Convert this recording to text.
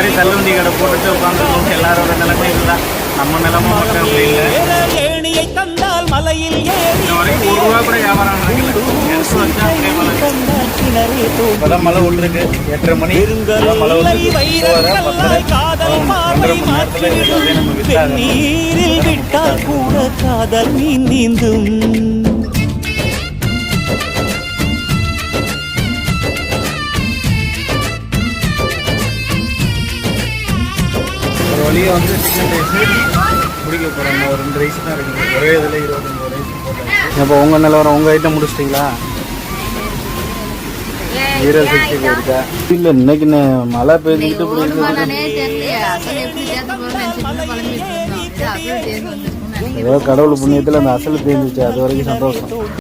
மாதிரி தள்ளுவண்டி கடை போட்டுட்டு உட்காந்துருக்கோம் எல்லாரோட நிலைமை இதுதான். நம்ம நிலைமை மட்டும் அப்படி இல்லை. தந்தால் மலையில் இன்ன வரைக்கும் ஒரு ரூபா கூட வியாபாரம் இப்போதான் மழை விட்டுருக்கு. எட்டரை மணி. மழை அப்படியே நம்ம விட்டால் கூட காதல் நீந்தும் ஒரு வழியாக வந்து சிக்கன் ரைஸ் முடிக்க போகிறாங்க ஒரு ரெண்டு ரைஸ் தான் இருக்குது ஒரே இதில் இருபத்தஞ்சு ரைஸ் போட்டாங்க இப்போ உங்கள் நிலவரம் உங்கள் ஐட்டம் முடிச்சிட்டிங்களா? ஜீரோ சிக்ஸ்டி இருக்கா இல்லை இன்னைக்கு நே- மழை பெய்ஞ்சுக்கிட்டு ஏதோ கடவுள் புண்ணியத்தில் அந்த அசல் தேர்ந்துச்சு அது வரைக்கும் சந்தோஷம்.